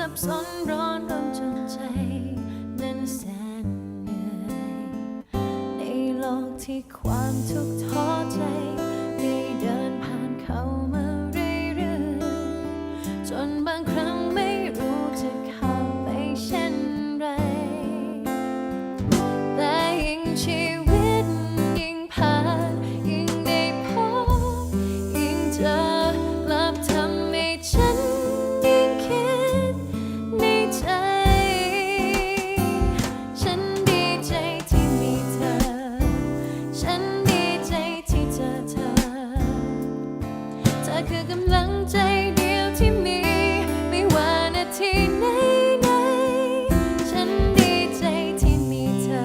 สับสนร้อนรนจนใจนั้นแสนเหนื่อยในโลกที่ความทุกข์ท้อใจำลังใจเดียวที่มี ไม่ว่านาทีไหนไฉันดีใจที่มีเธอ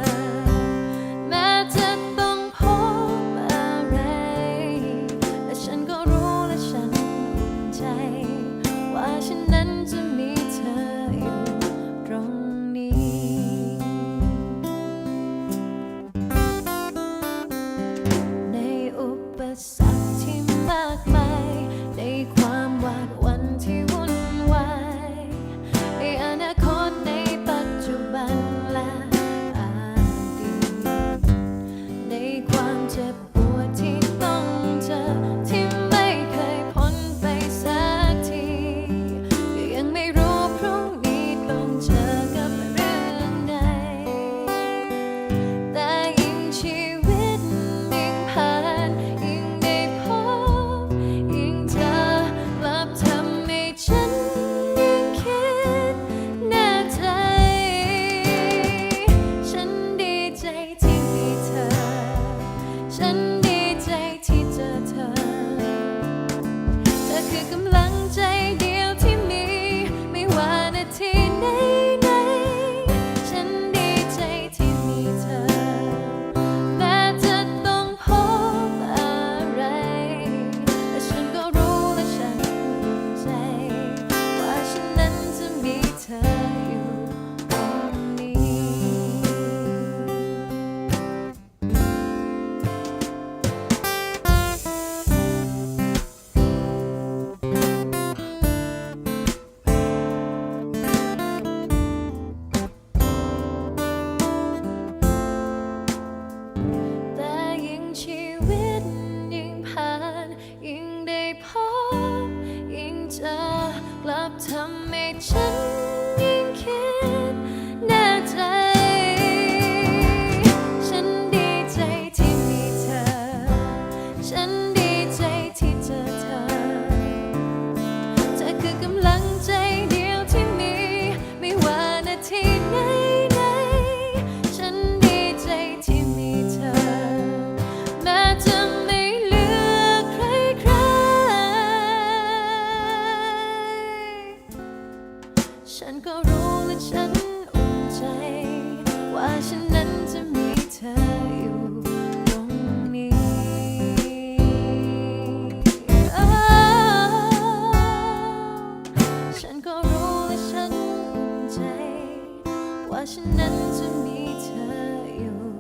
แม้จะต้องพบอะไร และฉันก็รู้และฉันอุ่นใจ ว่าฉันนั้น tip แต่ยิ่งชีวิตยิ่งผ่าน ยิ่งได้พบยิ่งจอกลับทำให้ฉัน จะมีเธออยู่